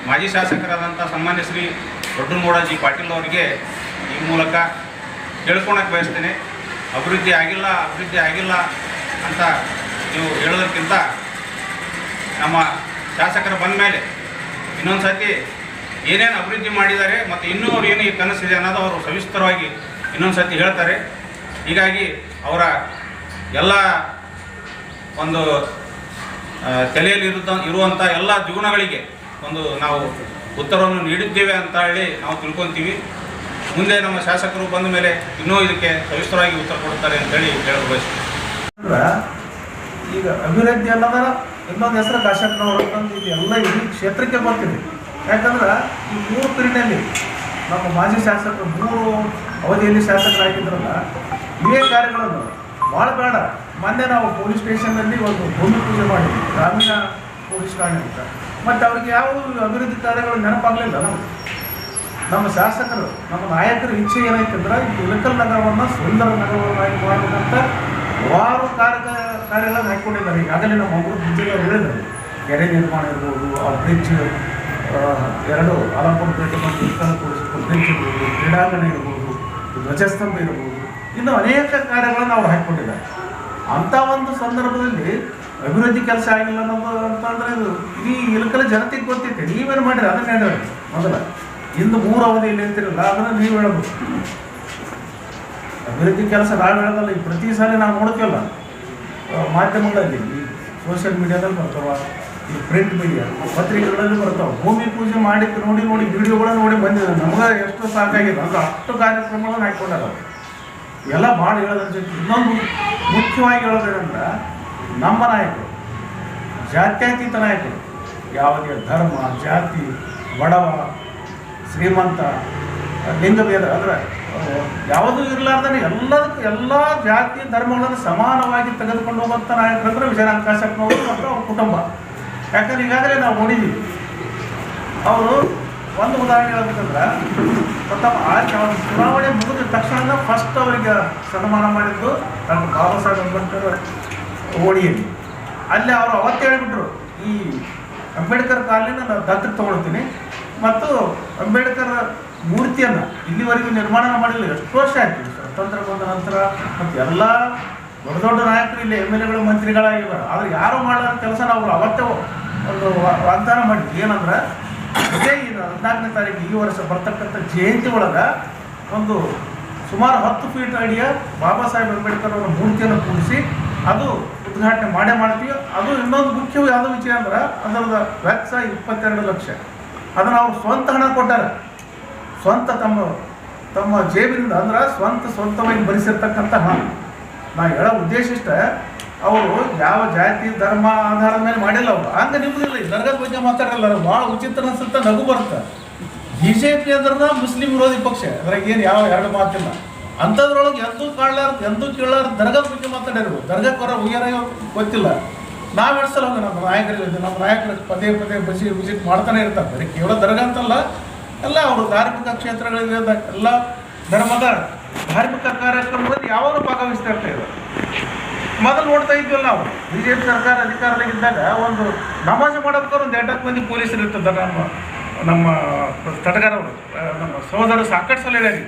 S3: ಮಾಜಿ ಶಾಸಕರಾದಂಥ ಸನ್ಮಾನ್ಯ ಶ್ರೀ ದೊಡ್ಡನಗೌಡಜಿ ಪಾಟೀಲ್ ಅವರಿಗೆ ಈ ಮೂಲಕ ಕೇಳ್ಕೊಳಕ್ಕೆ ಬಯಸ್ತೇನೆ. ಅಭಿವೃದ್ಧಿ ಆಗಿಲ್ಲ ಅಭಿವೃದ್ಧಿ ಆಗಿಲ್ಲ ಅಂತ ನೀವು ಹೇಳೋದಕ್ಕಿಂತ ನಮ್ಮ ಶಾಸಕರು ಬಂದ ಮೇಲೆ ಇನ್ನೊಂದು ಸರ್ತಿ ಏನೇನು ಅಭಿವೃದ್ಧಿ ಮಾಡಿದ್ದಾರೆ ಮತ್ತು ಇನ್ನೂ ಅವ್ರು ಏನು ಈ ಕನಸಿದೆ ಅನ್ನೋದು ಅವರು ಸವಿಸ್ತರವಾಗಿ ಇನ್ನೊಂದು ಸರ್ತಿ ಹೇಳ್ತಾರೆ. ಹೀಗಾಗಿ ಅವರ ಎಲ್ಲ ಒಂದು ತಲೆಯಲ್ಲಿ ಇರುವಂಥ ಎಲ್ಲ ದ್ವಿಗುಣಗಳಿಗೆ ಒಂದು ನಾವು ಉತ್ತರವನ್ನು ನೀಡಿದ್ದೇವೆ ಅಂತ ಹೇಳಿ ನಾವು ತಿಳ್ಕೊತೀವಿ. ಮುಂದೆ ನಮ್ಮ ಶಾಸಕರು ಬಂದ ಮೇಲೆ ಇನ್ನೂ ಇದಕ್ಕೆ ಸವಿಸ್ತರವಾಗಿ ಉತ್ತರ ಕೊಡುತ್ತಾರೆ ಅಂತೇಳಿ ಹೇಳಲು
S4: ಬಯಸ್ತೀವಿ ಈಗ ಅಭಿವೃದ್ಧಿ ಅನ್ನೋದರ ಇನ್ನೊಂದು ಹೆಸರು ಕಾಶಪ್ಪನವರು ಅಂತಂದು ಇದು ಎಲ್ಲ ಇಡೀ ಕ್ಷೇತ್ರಕ್ಕೆ ಬರ್ತಿದೆ ಯಾಕಂದ್ರೆ ಈ ಮೂರು ಪಿರಿನಲ್ಲಿ ನಮ್ಮ ಮಾಜಿ ಶಾಸಕರು ಮೂರು ಅವಧಿಯಲ್ಲಿ ಶಾಸಕರಾಗಿದ್ರಲ್ಲ ಇವೇ ಕಾರ್ಯಗಳನ್ನು ಭಾಳ ಬೇಡ. ಮೊನ್ನೆ ನಾವು ಪೊಲೀಸ್ ಸ್ಟೇಷನ್ನಲ್ಲಿ ಒಂದು ಭೂಮಿ ಪೂಜೆ ಮಾಡಿದ್ವಿ, ಗ್ರಾಮೀಣ ಪೊಲೀಸ್ ಠಾಣೆ ಅಂತ. ಮತ್ತು ಅವ್ರಿಗೆ ಯಾವ ಅಭಿವೃದ್ಧಿ ಕಾರ್ಯಗಳು ನೆನಪಾಗಲಿಲ್ಲ ನಮಗೆ. ನಮ್ಮ ಶಾಸಕರು, ನಮ್ಮ ನಾಯಕರ ಇಚ್ಛೆ ಏನಾಯ್ತಂದ್ರೆ ಈ ಇಳಕಲ್ ನಗರವನ್ನು ಸುಂದರ ನಗರವನ್ನಾಗಿ ಮಾಡಬೇಕಂತ ಹಲವಾರು ಕಾರ್ಯ ಕಾರ್ಯಗಳನ್ನು ಹಾಕ್ಕೊಂಡಿದ್ದಾರೆ ಈಗಾಗಲೇ ನಮ್ಮ ಮಂಗಳೂರು ಮುಂಚೆಗೆ ಹೇಳಿದ್ದಾರೆ ಕೆರೆ ನಿರ್ಮಾಣ ಇರ್ಬೋದು, ಆ ಬ್ರಿಡ್ಜ್ ಎರಡು ಮತ್ತು ಇಳಕಲ್ ಬ್ರಿಡ್ಜ್ ಇರ್ಬೋದು, ಕ್ರೀಡಾಂಗಣ ಇರ್ಬೋದು, ಧ್ವಜಸ್ತಂಭ ಇರ್ಬೋದು, ಇನ್ನು ಅನೇಕ ಕಾರ್ಯಗಳನ್ನು ಅವ್ರು ಹಾಕ್ಕೊಂಡಿದ್ದಾರೆ. ಅಂಥ ಒಂದು ಸಂದರ್ಭದಲ್ಲಿ ಅಭಿವೃದ್ಧಿ ಕೆಲಸ ಆಗಿಲ್ಲ ಅನ್ನೋದು ಅಂತಂದ್ರೆ ಇದು ಇಡೀ ಇಲ್ಕಲ್ಲ ಜನತೆಗೆ ಗೊತ್ತೈತೆ ನೀವೇನು ಮಾಡಿರಿ? ಅದನ್ನ ಹೇಳಿ ಮೊದಲ. ಇಂದು ಮೂರು ಅವಧಿಯಲ್ಲಿ ಇರ್ತಿರಲ್ಲ ಅದನ್ನು ನೀವು ಹೇಳ್ಬೇಕು. ಅಭಿವೃದ್ಧಿ ಕೆಲಸ ನಾವು ಹೇಳೋದಲ್ಲ ಪ್ರತಿ ಸಲ ನಾವು ನೋಡ್ತೀವಲ್ಲ. ಮಾಧ್ಯಮಗಳಲ್ಲಿ, ಈ ಸೋಷಿಯಲ್ ಮೀಡಿಯಾದಲ್ಲಿ ಬರ್ತಾವೆ, ಈ ಪ್ರಿಂಟ್ ಮೀಡಿಯಾ ಪತ್ರಿಕೆಗಳಲ್ಲಿ ಬರ್ತಾವೆ. ಭೂಮಿ ಪೂಜೆ ಮಾಡಿದ್ದು ನೋಡಿ ನೋಡಿ ವಿಡಿಯೋಗಳನ್ನ ನೋಡಿ ಬಂದಿದೆ ನಮ್ಗೆ ಎಷ್ಟು ಸಾಕಾಗಿದೆ. ಅಂದ್ರೆ ಅಷ್ಟು ಕಾರ್ಯಕ್ರಮಗಳನ್ನು ಹಾಕ್ಕೊಂಡಾರ ಎಲ್ಲ ಭಾಳ ಹೇಳೋದ್ರ ಜೊತೆ ಇನ್ನೊಂದು ಮುಖ್ಯವಾಗಿ ಹೇಳೋದೇನಂದ್ರೆ, ನಮ್ಮ ನಾಯಕರು, ಜಾತ್ಯತೀತ ನಾಯಕರು, ಯಾವುದೇ ಧರ್ಮ, ಜಾತಿ, ಬಡವ, ಶ್ರೀಮಂತ, ಲಿಂಗಭೇದ, ಅಂದರೆ ಯಾವುದೂ ಇರಲಾರ್ದೇ ಎಲ್ಲದಕ್ಕೂ ಎಲ್ಲ ಜಾತಿ ಧರ್ಮಗಳನ್ನು ಸಮಾನವಾಗಿ ತೆಗೆದುಕೊಂಡು ಹೋಗುವಂಥ ನಾಯಕರಂದ್ರೆ ವಿಜಯನಾಥ ಕಾಶಪ್ಪನವರು ಮತ್ತು ಅವ್ರ ಕುಟುಂಬ. ಯಾಕಂದ್ರೆ ಈಗಾಗಲೇ ನಾವು ನೋಡಿದ್ದೀವಿ ಅವರು ಒಂದು ಉದಾಹರಣೆ ಹೇಳ್ಬೇಕಂದ್ರೆ ತಮ್ಮ ಆಯ್ಕೆ ಅವ್ರ ಚುನಾವಣೆ ಮುಗಿದ ತಕ್ಷಣ ಫಸ್ಟ್ ಅವರಿಗೆ ಸನ್ಮಾನ ಮಾಡಿದ್ದು ಡಾಕ್ಟರ್ ಬಾಬಾ ಸಾಹೇಬ್ ಅಂಬೇಡ್ಕರ್ ಅಲ್ಲಿ ಅವರು ಅವತ್ತು ಹೇಳಿಬಿಟ್ರು, ಈ ಅಂಬೇಡ್ಕರ್ ಕಾಲಿನ ನಾನು ದತ್ತು ತಗೊಳ್ತೀನಿ ಮತ್ತು ಅಂಬೇಡ್ಕರ್ ಮೂರ್ತಿಯನ್ನು ಇಲ್ಲಿವರೆಗೂ ನಿರ್ಮಾಣ ಮಾಡಿಲ್ಲ, ಎಷ್ಟು ವರ್ಷ ಆಯ್ತು. ಸ್ವತಂತ್ರ ಬಂದ ನಂತರ ಮತ್ತು ಎಲ್ಲ ದೊಡ್ಡ ದೊಡ್ಡ ನಾಯಕರು ಇಲ್ಲಿ ಎಂ ಎಲ್ ಎಗಳು ಮಂತ್ರಿಗಳಾಗಿದ್ದಾರೆ ಆದರೆ ಯಾರು ಮಾಡೋ ಕೆಲಸ ನಾವು ಅವತ್ತೇ ಒಂದು ವಾಗ್ದಾನ ಮಾಡಿದ್ವಿ. ಏನಂದ್ರೆ ಅದೇ ಈ ಹದಿನಾಲ್ಕನೇ ತಾರೀಕು ಈ ವರ್ಷ ಬರ್ತಕ್ಕಂಥ ಜಯಂತಿ ಒಳಗೆ ಒಂದು ಸುಮಾರು ಹತ್ತು ಫೀಟ್ ಅಡಿಯ ಬಾಬಾ ಸಾಹೇಬ್ ಅಂಬೇಡ್ಕರ್ ಅವರ ಮೂರ್ತಿಯನ್ನು ಕೂಡಿಸಿ ಅದು ಉದ್ಘಾಟನೆ ಮಾಡೇ ಮಾಡ್ತೀವಿ. ಅದು ಇನ್ನೊಂದು ಮುಖ್ಯ ಯಾವುದೋ ವಿಷಯ ಅಂದ್ರೆ, ಅದರದ ವೆಚ್ಚ ಇಪ್ಪತ್ತೆರಡು ಲಕ್ಷ. ಅದನ್ನು ಅವ್ರು ಸ್ವಂತ ಹಣ ಕೊಟ್ಟಾರೆ. ಸ್ವಂತ ತಮ್ಮ ತಮ್ಮ ಜೇಬಿನಿಂದ ಅಂದ್ರೆ ಸ್ವಂತ ಸ್ವಂತವಾಗಿ ಭರಿಸಿರ್ತಕ್ಕಂಥ ಹಣ ನಾ ಹೇಳೋ ಉದ್ದೇಶ ಇಷ್ಟ, ಅವರು ಯಾವ ಜಾತಿ, ಧರ್ಮ, ಆಧಾರದ ಮೇಲೆ ಮಾಡಿಲ್ಲ ಅವ್ರು. ಹಂಗೆ ನಿಮ್ಮದಿಲ್ಲ ಈ ದರ್ಗಾದ ಬಗ್ಗೆ ಮಾತಾಡಲ್ಲ ಭಾಳ ಉಚಿತ ಅನ್ಸುತ್ತೆ ನಗು ಬರುತ್ತೆ. ಬಿ ಜೆ ಪಿ ಅಂದ್ರೆ ಮುಸ್ಲಿಂ ವಿರೋಧಿ ಪಕ್ಷ, ಅದ್ರಾಗ ಏನು ಯಾವ ಎರಡು ಮಾತಿಲ್ಲ. ಅಂಥದ್ರೊಳಗೆ ಎಂದೂ ಕಾಣಲಾರ್ದು, ಎಂದೂ ಕೇಳಲಾರ ದರ್ಗದ ಬಗ್ಗೆ ಮಾತಾಡಿರು ದರ್ಗಕ್ಕೆ ಬರೋ ಉಯ್ಯಾರ ಗೊತ್ತಿಲ್ಲ. ನಾವು ಎಡ್ಸಲ್ಲ ನಮ್ಮ ನಾಯಕರಿಗೆ ನಮ್ಮ ನಾಯಕರು ಪದೇ ಪದೇ ಬಸಿ, ವಿಸಿಟ್ ಮಾಡ್ತಾನೆ ಇರ್ತಾರೆ. ಬರೀ ಕೇವಲ ದರ್ಗಾ ಅಂತಲ್ಲ ಎಲ್ಲ ಅವರು ಧಾರ್ಮಿಕ ಕ್ಷೇತ್ರಗಳಲ್ಲಿ ಎಲ್ಲ ಧರ್ಮದ ಧಾರ್ಮಿಕ ಕಾರ್ಯಕ್ರಮದಲ್ಲಿ ಯಾವಾಗ ಭಾಗವಹಿಸ್ತಾ ಇರ್ತಾ ಇದ್ದಾರೆ ಮೊದಲು ನೋಡ್ತಾ ಇದ್ವಲ್ಲ ನಾವು ಬಿ ಜೆ ಪಿ ಸರ್ಕಾರ ಅಧಿಕಾರದಾಗಿದ್ದಾಗ ಒಂದು ನಮಾಜ್ ಮಾಡಬೇಕಾದ್ರೆ ಒಂದು ಎಂಟತ್ತು ಮಂದಿ ಪೊಲೀಸರು ಇರ್ತದೆ ನಮ್ಮ ನಮ್ಮ ತಟಗಾರವರು ನಮ್ಮ ಸಹೋದರರು ಸಾಕಷ್ಟು ಸಲ ಹೇಳಿ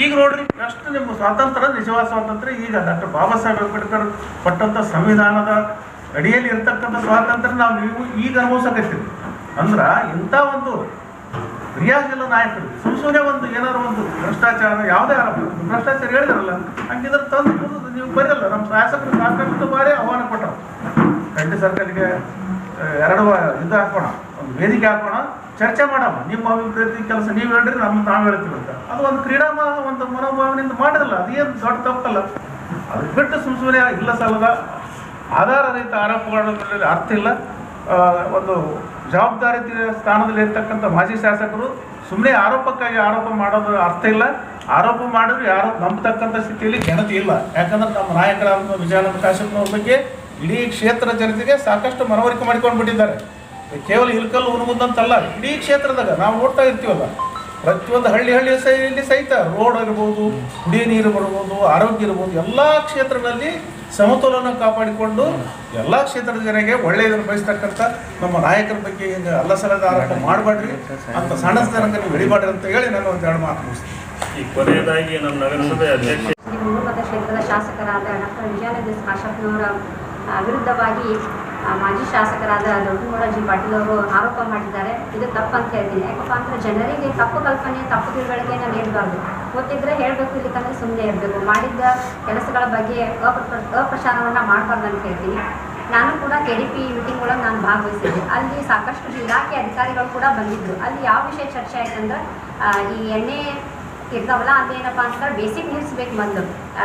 S4: ಈಗ ನೋಡ್ರಿ ಅಷ್ಟು ನಿಮ್ಮ ಸ್ವಾತಂತ್ರ್ಯ, ನಿಜವಾದ ಸ್ವಾತಂತ್ರ್ಯ, ಈಗ ಡಾಕ್ಟರ್ ಬಾಬಾ ಸಾಹೇಬ್ ಅಂಬೇಡ್ಕರ್ ಕೊಟ್ಟಂಥ ಸಂವಿಧಾನದ ಅಡಿಯಲ್ಲಿ ಇರ್ತಕ್ಕಂಥ ಸ್ವಾತಂತ್ರ್ಯ ನಾವು ನೀವು ಈಗ ಅನುಭವಿಸಕತ್ತೀವಿ ಅಂದ್ರೆ ಇಂಥ ಒಂದು ಕ್ರಿಯಾಶೀಲ ನಾಯಕರು. ಸುಮ್ ಸುಮ್ಮನೆ ಒಂದು ಏನಾದ್ರು ಒಂದು ಭ್ರಷ್ಟಾಚಾರ, ಯಾವುದೇ ಆರೋಪ ಭ್ರಷ್ಟಾಚಾರ ಹೇಳಿದ್ರಲ್ಲ ಹಂಗಿದ್ರೆ ತಂದು ಕೂತು ನೀವು ಬರಲ್ಲ ನಮ್ಮ ಶಾಸಕರು ಸಾಕಷ್ಟು ಬಾರಿ ಆಹ್ವಾನ ಕೊಟ್ಟರು. ಖಂಡಿ ಸರ್ಕಲ್ಗೆ ಎರಡು ಇದು ಹಾಕೋಣ, ಒಂದು ವೇದಿಕೆ ಹಾಕೋಣ, ಚರ್ಚೆ ಮಾಡೋಣ. ನಿಮ್ಮ ಅಭಿವೃದ್ಧಿ ಕೆಲಸ ನೀವು ಹೇಳಿದ್ರೆ ನಮ್ಮ ನಾವು ಹೇಳ್ತೀವಿ ಅಂತ. ಅದು ಒಂದು ಕ್ರೀಡಾ ಒಂದು ಮನೋಭಾವನೆಯಿಂದ ಮಾಡಿರಲ್ಲ ಅದೇನು ದೊಡ್ಡ ತಪ್ಪಲ್ಲ. ಅದು ಬಿಟ್ಟು ಸುಮ್ ಸುಮ್ಮನೆ ಇಲ್ಲ ಸಲ್ಲದ ಆಧಾರ ರಹಿತ ಆರೋಪಗಳಲ್ಲಿ ಅರ್ಥ ಇಲ್ಲ. ಒಂದು ಜವಾಬ್ದಾರಿ ಸ್ಥಾನದಲ್ಲಿ ಇರ್ತಕ್ಕಂಥ ಮಾಜಿ ಶಾಸಕರು ಸುಮ್ಮನೆ ಆರೋಪಕ್ಕಾಗಿ ಆರೋಪ ಮಾಡೋದು ಅರ್ಥ ಇಲ್ಲ. ಆರೋಪ ಮಾಡಿದ್ರು ಯಾರು ನಂಬತಕ್ಕಂಥ ಸ್ಥಿತಿಯಲ್ಲಿ ಜನತೆ ಇಲ್ಲ. ಯಾಕಂದ್ರೆ ನಮ್ಮ ನಾಯಕರಾದ ವಿಜಯಾನಂದ ಕಾಶಪ್ಪನವ್ರ ಬಗ್ಗೆ ಇಡೀ ಕ್ಷೇತ್ರ ಜನತೆಗೆ ಸಾಕಷ್ಟು ಮನವರಿಕೆ ಮಾಡಿಕೊಂಡು ಬಿಟ್ಟಿದ್ದಾರೆ ಕೇವಲ ಇಲ್ಕಲ್ಲು ಉಣಗುದಂತಲ್ಲ ಇಡೀ ಕ್ಷೇತ್ರದಾಗ ನಾವು ನೋಡ್ತಾ ಇರ್ತೀವಲ್ಲ. ಪ್ರತಿಯೊಂದು ಹಳ್ಳಿ ಹಳ್ಳಿ ಸೈಲಿ ಸಹಿತ ರೋಡ್ ಇರ್ಬೋದು ಕುಡಿಯ ನೀರು ಬರ್ಬೋದು ಆರೋಗ್ಯ ಇರ್ಬೋದು ಎಲ್ಲ ಕ್ಷೇತ್ರಗಳಲ್ಲಿ ಸಮತೋಲನ ಕಾಪಾಡಿಕೊಂಡು ಎಲ್ಲ ಕ್ಷೇತ್ರದ ಜನರಿಗೆ ಒಳ್ಳೆಯದನ್ನು ಬಯಸ್ತಕ್ಕಂಥ ನಮ್ಮ ನಾಯಕರ ಬಗ್ಗೆ ಹಿಂಗೆ ಅಲ್ಲ ಸಲದ ಆರೋಪ ಮಾಡಬೇಡ್ರಿ ಅಂತ ಸಣ್ಣತನಕ ನೀವು ಬೆಳಿಬೇಡ್ರಿ ಅಂತ ಹೇಳಿ ನಾನು ಒಂದು ಎರಡು ಮಾತು ಮುಗಿಸ್ತೀನಿ.
S1: ಈ ಕೊನೆಯದಾಗಿ ನಮ್ಮ ನಗರಸಭೆ ಅಧ್ಯಕ್ಷ
S5: ಕ್ಷೇತ್ರದ ಶಾಸಕರಾದ ಡಾಕ್ಟರ್ ವಿಜಯಾನಂದ ಕಾಶಪ್ಪನವರ ವಿರುದ್ಧವಾಗಿ ಮಾಜಿ ಶಾಸಕರಾದ ದೊಡ್ಡಗೌಡ ಜಿ ಪಾಟೀಲ್ ಅವರು ಆರೋಪ ಮಾಡಿದ್ದಾರೆ. ಇದು ತಪ್ಪು ಅಂತ ಹೇಳ್ತೀನಿ. ಯಾಕಪ್ಪ ಅಂದರೆ ಜನರಿಗೆ ತಪ್ಪು ಕಲ್ಪನೆ, ತಪ್ಪು ತಿಳುವಳಿಕೆಯನ್ನು ನೀಡಬಾರ್ದು. ಗೊತ್ತಿದ್ರೆ ಹೇಳಬೇಕು ಇಲ್ಲಿಕಂದ್ರೆ ಸುಮ್ಮನೆ ಇರಬೇಕು. ಮಾಡಿದ್ದ ಕೆಲಸಗಳ ಬಗ್ಗೆ ಅಪ್ರ ಅಪ್ರಚಾರವನ್ನು ಮಾಡಬಾರ್ದು ಅಂತ ಹೇಳ್ತೀನಿ. ನಾನು ಕೂಡ ಕೆ ಡಿ ಪಿ ಮೀಟಿಂಗ್ ಒಳಗೆ ನಾನು ಭಾಗವಹಿಸಿದ್ದೆ. ಅಲ್ಲಿ ಸಾಕಷ್ಟು ಇಲಾಖೆ ಅಧಿಕಾರಿಗಳು ಕೂಡ ಬಂದಿದ್ದರು ಅಲ್ಲಿ ಯಾವ ವಿಷಯ ಚರ್ಚೆ ಆಯ್ತಂದ್ರೆ ಈ ಎಣ್ಣೆ ಇರ್ತಾವಲ್ಲ ಅದೇನಪ್ಪ ಅಂತಂದ್ರೆ ಬೇಸಿಕ್ ನೀಡ್ಸ್ ಬೇಕು ಮೊದಲು.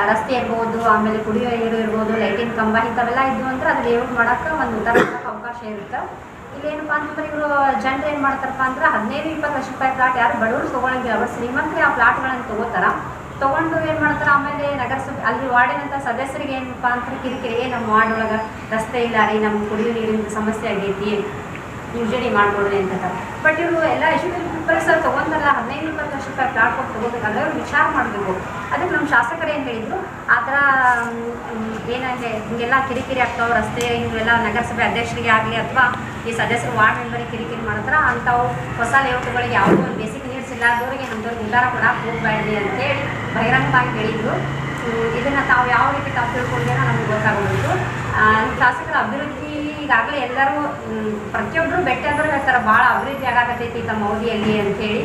S5: ರಸ್ತೆ ಇರ್ಬೋದು ಆಮೇಲೆ ಕುಡಿಯೋ ನೀರು ಇರ್ಬೋದು ಲೈಟಿನ ಕಂಬ ಇಂಥವೆಲ್ಲ ಇದ್ವು ಅಂದ್ರೆ ಅದು ಲೇಔಟ್ ಮಾಡೋಕೆ ಒಂದು ಉತ್ತರ ಅವಕಾಶ ಇರುತ್ತೆ. ಇಲ್ಲೇನಪ್ಪ ಅಂತಂದ್ರೆ ಇವರು ಜನರು ಏನು ಮಾಡ್ತಾರಪ್ಪ ಅಂದ್ರೆ ಹದಿನೈದು ಇಪ್ಪತ್ತು ಲಕ್ಷ ರೂಪಾಯಿ ಪ್ಲಾಟ್ ಯಾರು ಬಡವರು ತೊಗೊಳಂಗಿಲ್ಲ. ಅವ್ರು ಶ್ರೀಮಂತರೇ ಆ ಪ್ಲಾಟ್ಗಳನ್ನು ತೊಗೋತಾರ. ತೊಗೊಂಡು ಏನು ಮಾಡ್ತಾರೆ? ಆಮೇಲೆ ನಗರಸಭೆ ಅಲ್ಲಿ ವಾರ್ಡಿನಂಥ ಸದಸ್ಯರಿಗೆ ಏನಪ್ಪ ಅಂದ್ರೆ ಕಿರಿಕಿರಿ "ಏ, ನಮ್ಮ ವಾರ್ಡ್ ಒಳಗೆ ರಸ್ತೆ ಇಲ್ಲ ರೀ ನಮ್ಮ ಕುಡಿಯೋ ನೀರಿನ ಸಮಸ್ಯೆ ಆಗೈತಿ ಯೂಶಲಿ ಮಾಡ್ಕೊಡ್ರಿ ಅಂತ ಬಟ್ ಇವರು ಎಲ್ಲ ಎಜುಕೇಟೆಡ್ ಪೀಪಲ್ಸ್ ತಗೊಂಡಲ್ಲ, ಹದಿನೈದು ಇಪ್ಪತ್ತು ಲಕ್ಷ ರೂಪಾಯಿ ಪ್ಲಾಟ್ ತೊಗೋಬೇಕಂದ್ರೆ ಅವ್ರು ವಿಚಾರ ಮಾಡಬೇಕು. ಅದಕ್ಕೆ ನಮ್ಮ ಶಾಸಕರು ಏನು ಹೇಳಿದ್ರು, ಆ ಥರ ಏನಾಗಿದೆ ಹಿಂಗೆಲ್ಲ ಕಿರಿಕಿರಿ ಆಗ್ತಾವೆ ರಸ್ತೆ, ಹಿಂಗೆಲ್ಲ ನಗರಸಭೆ ಅಧ್ಯಕ್ಷರಿಗೆ ಆಗಲಿ ಅಥವಾ ಈ ಸದಸ್ಯರು ವಾರ್ಡ್ ಮೆಂಬರಿಗೆ ಕಿರಿಕಿರಿ ಮಾಡ್ತಾರೆ, ಅಂಥವು ಹೊಸ ಲೇಔಟ್ಗಳಿಗೆ ಯಾವುದೋ ಒಂದು ಬೇಸಿಕ್ ನೀಡ್ಸ್ ಇಲ್ಲಾದವ್ರಿಗೆ ನಮ್ಮದವ್ರಿಗೆ ಉದ್ದಾರ ಕೊಡಕ್ಕೆ ಹೋಗಬೇಡ್ರಿ ಅಂತೇಳಿ ಬಹಿರಂಗವಾಗಿ ಹೇಳಿದರು. ಇದನ್ನು ತಾವು ಯಾವ ರೀತಿ ತಾವು ನಮಗೆ ಗೊತ್ತಾಗುವಂತು ನಮ್ಮ ಶಾಸಕರ ಅಭಿವೃದ್ಧಿ ಈಗಾಗಲೇ ಎಲ್ಲರೂ ಪ್ರತಿಯೊಬ್ಬರು ಅಂದರೂ ಹೇಳ್ತಾರೆ ಭಾಳ ಅಭಿವೃದ್ಧಿ ಆಗಾಕತ್ತೈತಿ ತಮ್ಮ ಅವಧಿಯಲ್ಲಿ ಅಂಥೇಳಿ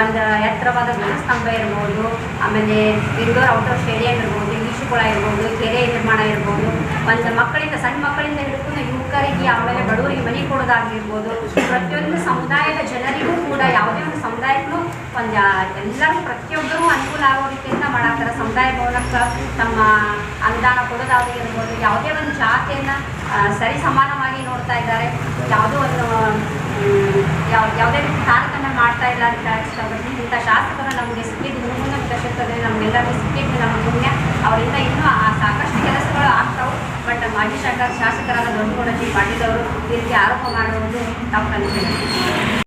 S5: ಒಂದು ಎತ್ತರವಾದ ಧ್ವಜಸ್ತಂಭ ಇರ್ಬೋದು, ಆಮೇಲೆ ಇಂಡೋರ್ ಔಟ್ಡೋರ್ ಸ್ಟೇಡಿಯಂ ಇರ್ಬೋದು ಈಶುಕುಳ ಇರ್ಬೋದು, ಕೆರೆ ನಿರ್ಮಾಣ ಇರ್ಬೋದು. ಒಂದು ಮಕ್ಕಳಿಂದ, ಸಣ್ಣ ಮಕ್ಕಳಿಂದ ಹಿಡ್ಕೊಂಡು ಯುವಕರಿಗೆ, ಆಮೇಲೆ ಬಡವರಿಗೆ ಮನೆ ಕೊಡೋದಾಗಿರ್ಬೋದು. ಪ್ರತಿಯೊಂದು ಸಮುದಾಯದ ಜನರಿಗೂ ಕೂಡ ಯಾವುದೇ ಒಂದು ಸಮುದಾಯಕ್ಕೂ ಒಂದು ಎಲ್ಲರೂ ಪ್ರತಿಯೊಬ್ಬರೂ ಅನುಕೂಲ ಆಗೋ ರೀತಿಯಿಂದ ಮಾಡಾಕ್ತಾರೆ ಸಮುದಾಯ ಭವನಕ್ಕೆ ತಮ್ಮ ಅನುದಾನ ಕೊಡೋದಾಗಿರ್ಬೋದು, ಯಾವುದೇ ಒಂದು ಜಾತಿಯನ್ನು ಸರಿ ಸಮಾನವಾಗಿ ನೋಡ್ತಾ ಇದ್ದಾರೆ. ಯಾವುದೋ ಒಂದು ಯಾವ, ಯಾವುದೇ ರೀತಿ ತಾರತಮ್ಯ ಮಾಡ್ತಾ ಇಲ್ಲ ಅಂತ ಇಷ್ಟಪಡ್ತೀನಿ ಇಂಥ ಶಾಸಕರು ನಮಗೆ ಸಿಕ್ಕಿದ್ದು ಮುಂದೆ ಕ್ಷೇತ್ರದಲ್ಲಿ ನಮಗೆಲ್ಲರಿಗೂ ಸಿಕ್ಕಿದ್ದು ನಮ್ಮ ಪುಣ್ಯ. ಅವರಿಂದ ಇನ್ನೂ ಆ, ಸಾಕಷ್ಟು ಕೆಲಸಗಳು ಆಗ್ತಾವೆ. ಬಟ್ ಮಾಜಿ ಶಾಸಕ ಶಾಸಕರಾದ ದೊಡ್ಡ ಪಾಟೀಲ್ ಅವರು ಈ ರೀತಿ ಆರೋಪ ಮಾಡುವುದು ತಪ್ಪು ಅನಿಸಿದೆ.